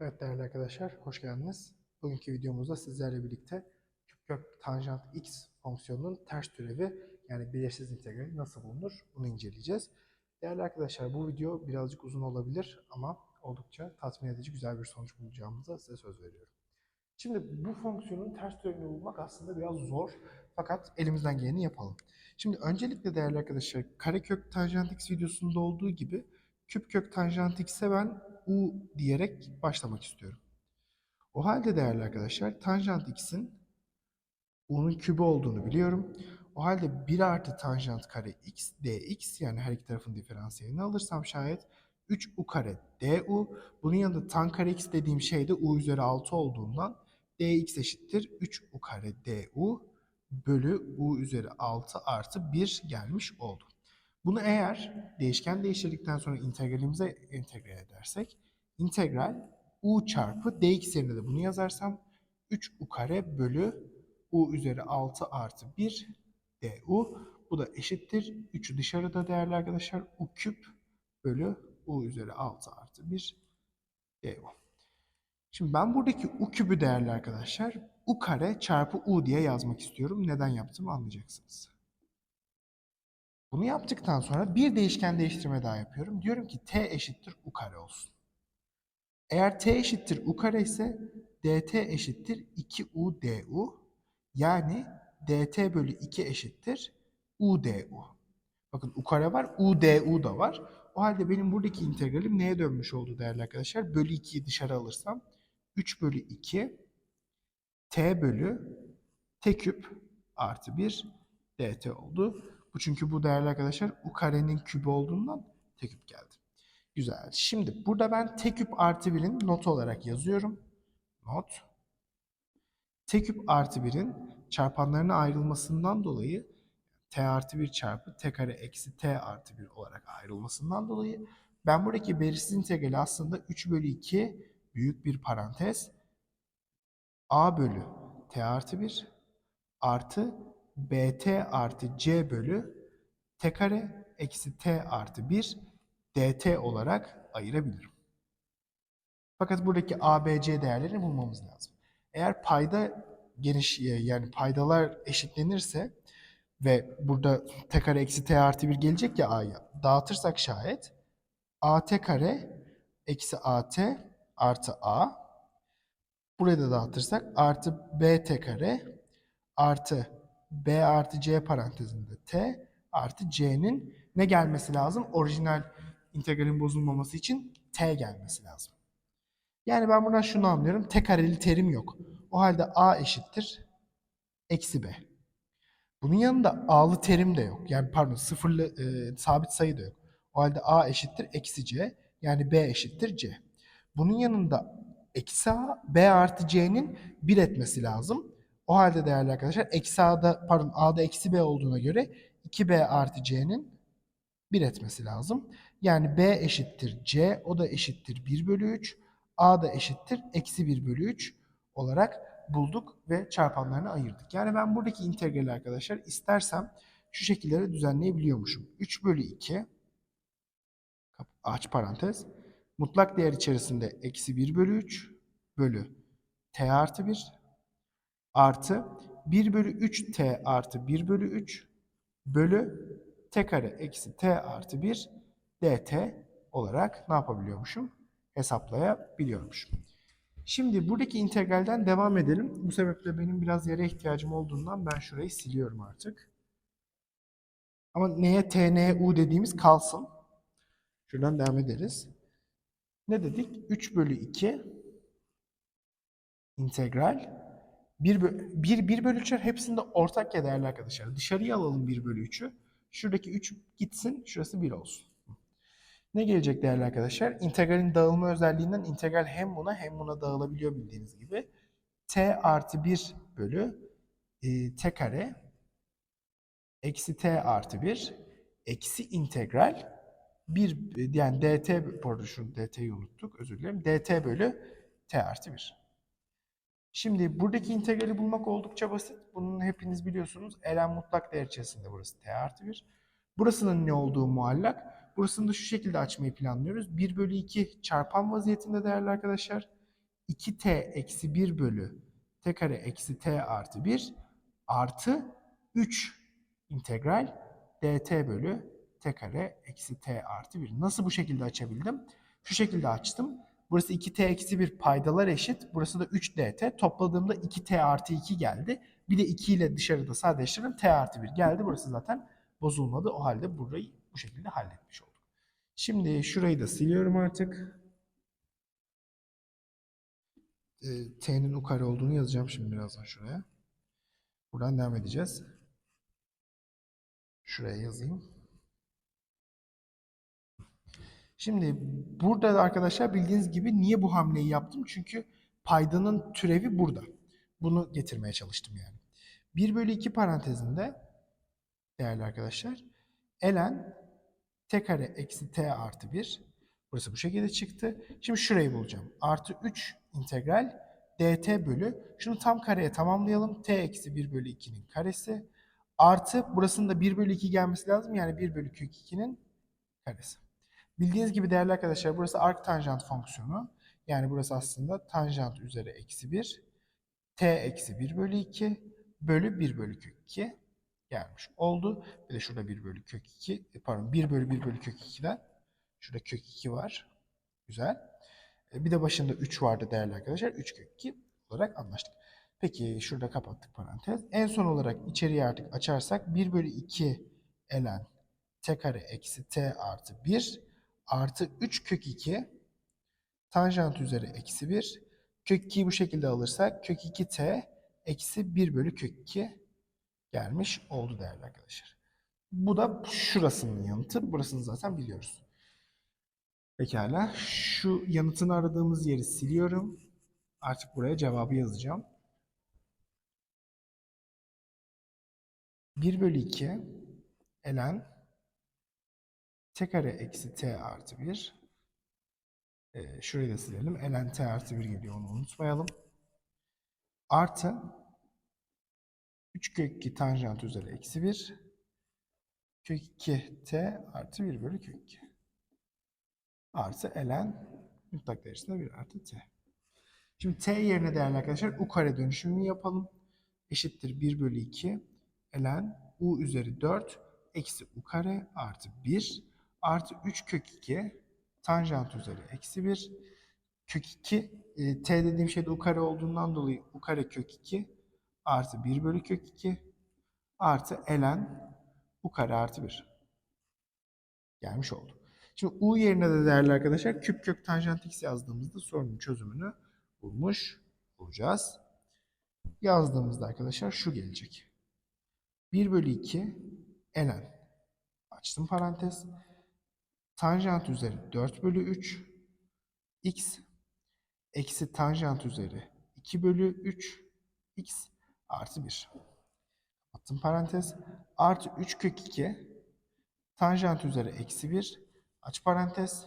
Evet değerli arkadaşlar, hoş geldiniz. Bugünkü videomuzda sizlerle birlikte küp tanjant x fonksiyonunun ters türevi yani belirsiz integrali nasıl bulunur bunu inceleyeceğiz. Değerli arkadaşlar bu video birazcık uzun olabilir ama oldukça tatmin edici güzel bir sonuç bulacağımıza size söz veriyorum. Şimdi bu fonksiyonun ters türevini bulmak aslında biraz zor fakat elimizden geleni yapalım. Şimdi öncelikle değerli arkadaşlar karekök tanjant x videosunda olduğu gibi küp kök tanjant x'e ben u diyerek başlamak istiyorum. O halde değerli arkadaşlar tanjant x'in u'nun kübü olduğunu biliyorum. O halde 1 artı tanjant kare x dx yani her iki tarafın diferansiyelini alırsam şayet 3u kare du. Bunun yanında tan kare x dediğim şey de u üzeri 6 olduğundan dx eşittir 3u kare du bölü u üzeri 6 artı 1 gelmiş oldu. Bunu eğer değişken değiştirdikten sonra integralimize entegre edersek integral u çarpı dx yerine de bunu yazarsam 3u kare bölü u üzeri 6 artı 1 du. Bu da eşittir. 3'ü dışarıda değerli arkadaşlar. u küp bölü u üzeri 6 artı 1 du. Şimdi ben buradaki u kübü değerli arkadaşlar u kare çarpı u diye yazmak istiyorum. Neden yaptığımı anlayacaksınız. Bunu yaptıktan sonra bir değişken değiştirme daha yapıyorum. Diyorum ki t eşittir u kare olsun. Eğer t eşittir u kare ise dt eşittir 2u du. Yani dt bölü 2 eşittir u du. Bakın u kare var, u du da var. O halde benim buradaki integralim neye dönmüş oldu değerli arkadaşlar? Bölü 2'yi dışarı alırsam 3 bölü 2 t bölü t küp artı 1 dt oldu. Bu çünkü bu değerli arkadaşlar u karenin kübü olduğundan t küp geldi. Güzel. Şimdi burada ben t küp artı 1'in not olarak yazıyorum. Not. t küp artı 1'in çarpanlarına ayrılmasından dolayı t artı 1 çarpı t kare eksi t artı 1 olarak ayrılmasından dolayı ben buradaki belirsiz integrali aslında 3 bölü 2 büyük bir parantez a bölü t artı 1 artı bt artı c bölü t kare eksi t artı 1 dt olarak ayırabilirim. Fakat buradaki a, b, c değerlerini bulmamız lazım. Eğer payda geniş yani paydalar eşitlenirse ve burada t kare eksi t artı 1 gelecek ya a'ya dağıtırsak şayet at kare eksi at artı a buraya da dağıtırsak artı bt kare artı b artı c parantezinde t artı c'nin ne gelmesi lazım? Orijinal integralin bozulmaması için t gelmesi lazım. Yani ben buradan şunu anlıyorum. T kareli terim yok. O halde a eşittir eksi b. Bunun yanında a'lı terim de yok. Yani pardon sıfırlı e, sabit sayı da yok. O halde a eşittir eksi c. Yani b eşittir c. Bunun yanında eksi a, b artı c'nin 1 etmesi lazım. O halde değerli arkadaşlar eksi a'da pardon a'da eksi b olduğuna göre 2b artı c'nin 1 etmesi lazım. Yani b eşittir c o da eşittir 1 bölü 3. a da eşittir eksi 1 bölü 3 olarak bulduk ve çarpanlarını ayırdık. Yani ben buradaki integrali arkadaşlar istersem şu şekillere düzenleyebiliyormuşum. 3 bölü 2 aç parantez mutlak değer içerisinde eksi 1 bölü 3 bölü t artı 1 artı 1 bölü 3 t artı 1 bölü 3 bölü t kare eksi t artı 1 dt olarak ne yapabiliyormuşum? Hesaplayabiliyormuşum. Şimdi buradaki integralden devam edelim. Bu sebeple benim biraz yere ihtiyacım olduğundan ben şurayı siliyorum artık. Ama neye t, neye u dediğimiz kalsın. Şuradan devam ederiz. Ne dedik? 3 bölü 2 integral 1, 1, 1 bölü 3'ler hepsinde ortak ya değerli arkadaşlar. Dışarıya alalım 1 bölü 3'ü. Şuradaki 3 gitsin, şurası 1 olsun. Ne gelecek değerli arkadaşlar? İntegralin dağılma özelliğinden integral hem buna hem buna dağılabiliyor bildiğiniz gibi. t artı 1 bölü e, t kare eksi t artı 1 eksi integral 1 yani dt pardon şu dt'yi unuttuk özür dilerim. dt bölü t artı 1. Şimdi buradaki integrali bulmak oldukça basit. Bunun hepiniz biliyorsunuz. Ln mutlak değer içerisinde burası t artı 1. Burasının ne olduğu muallak. Burasını da şu şekilde açmayı planlıyoruz. 1 bölü 2 çarpan vaziyetinde değerli arkadaşlar. 2t eksi 1 bölü t kare eksi t artı 1 artı 3 integral dt bölü t kare eksi t artı 1. Nasıl bu şekilde açabildim? Şu şekilde açtım. Burası 2t eksi 1 paydalar eşit. Burası da 3 dt. Topladığımda 2t artı 2 geldi. Bir de 2 ile dışarıda sadeleştiririm. t artı 1 geldi. Burası zaten bozulmadı. O halde burayı bu şekilde halletmiş olduk. Şimdi şurayı da siliyorum artık. E, t'nin u kare olduğunu yazacağım şimdi birazdan şuraya. Buradan devam edeceğiz. Şuraya yazayım. Şimdi burada da arkadaşlar bildiğiniz gibi niye bu hamleyi yaptım? Çünkü paydanın türevi burada. Bunu getirmeye çalıştım yani. 1 bölü 2 parantezinde değerli arkadaşlar ln t kare eksi t artı 1 burası bu şekilde çıktı. Şimdi şurayı bulacağım. Artı 3 integral dt bölü şunu tam kareye tamamlayalım. t eksi 1 bölü 2'nin karesi artı burasının da 1 bölü 2 gelmesi lazım. Yani 1 bölü kök 2'nin karesi. Bildiğiniz gibi değerli arkadaşlar burası arc tanjant fonksiyonu. Yani burası aslında tanjant üzeri eksi 1 t eksi 1 bölü 2 bölü 1 bölü kök 2 gelmiş oldu. Bir de şurada 1 bölü kök 2 e, pardon 1 bölü 1 bölü kök 2'den şurada kök 2 var. Güzel. E, Bir de başında 3 vardı değerli arkadaşlar. 3 kök 2 olarak anlaştık. Peki şurada kapattık parantez. En son olarak içeriye artık açarsak 1 bölü 2 ln t kare eksi t artı 1 artı 3 kök 2 tanjant üzeri eksi 1 kök 2'yi bu şekilde alırsak kök 2t eksi 1 bölü kök 2 gelmiş oldu değerli arkadaşlar. Bu da şurasının yanıtı. Burasını zaten biliyoruz. Pekala. Şu yanıtını aradığımız yeri siliyorum. Artık buraya cevabı yazacağım. 1 bölü 2 ln t kare eksi t artı 1 ee, şurayı da silelim. ln t artı 1 geliyor onu unutmayalım. Artı 3 kök 2 tanjant üzeri eksi 1 kök 2 t artı 1 bölü kök 2 artı ln mutlak derecesinde 1 artı t. Şimdi t yerine değerli arkadaşlar u kare dönüşümünü yapalım. Eşittir 1 bölü 2 ln u üzeri 4 eksi u kare artı 1 artı 3 kök 2 tanjant üzeri eksi 1 kök 2 e, t dediğim şey de u kare olduğundan dolayı u kare kök 2 artı 1 bölü kök 2 artı ln u kare artı 1 gelmiş oldu. Şimdi u yerine de değerli arkadaşlar küp kök tanjant x yazdığımızda sorunun çözümünü bulmuş olacağız. Yazdığımızda arkadaşlar şu gelecek. 1 bölü 2 ln açtım parantez tanjant üzeri 4 bölü 3 x eksi tanjant üzeri 2 bölü 3 x artı 1. Attım parantez. Artı 3 kök 2 tanjant üzeri eksi 1 aç parantez.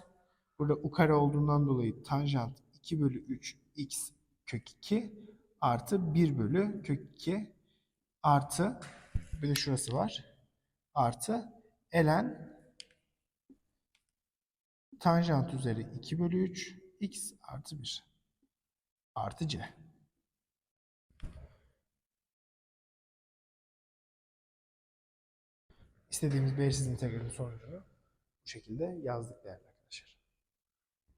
Burada u kare olduğundan dolayı tanjant 2 bölü 3 x kök 2 artı 1 bölü kök 2 artı bir de şurası var. Artı ln tanjant üzeri 2 bölü 3 x artı 1 artı c. İstediğimiz belirsiz integralin sonucunu bu şekilde yazdık değerli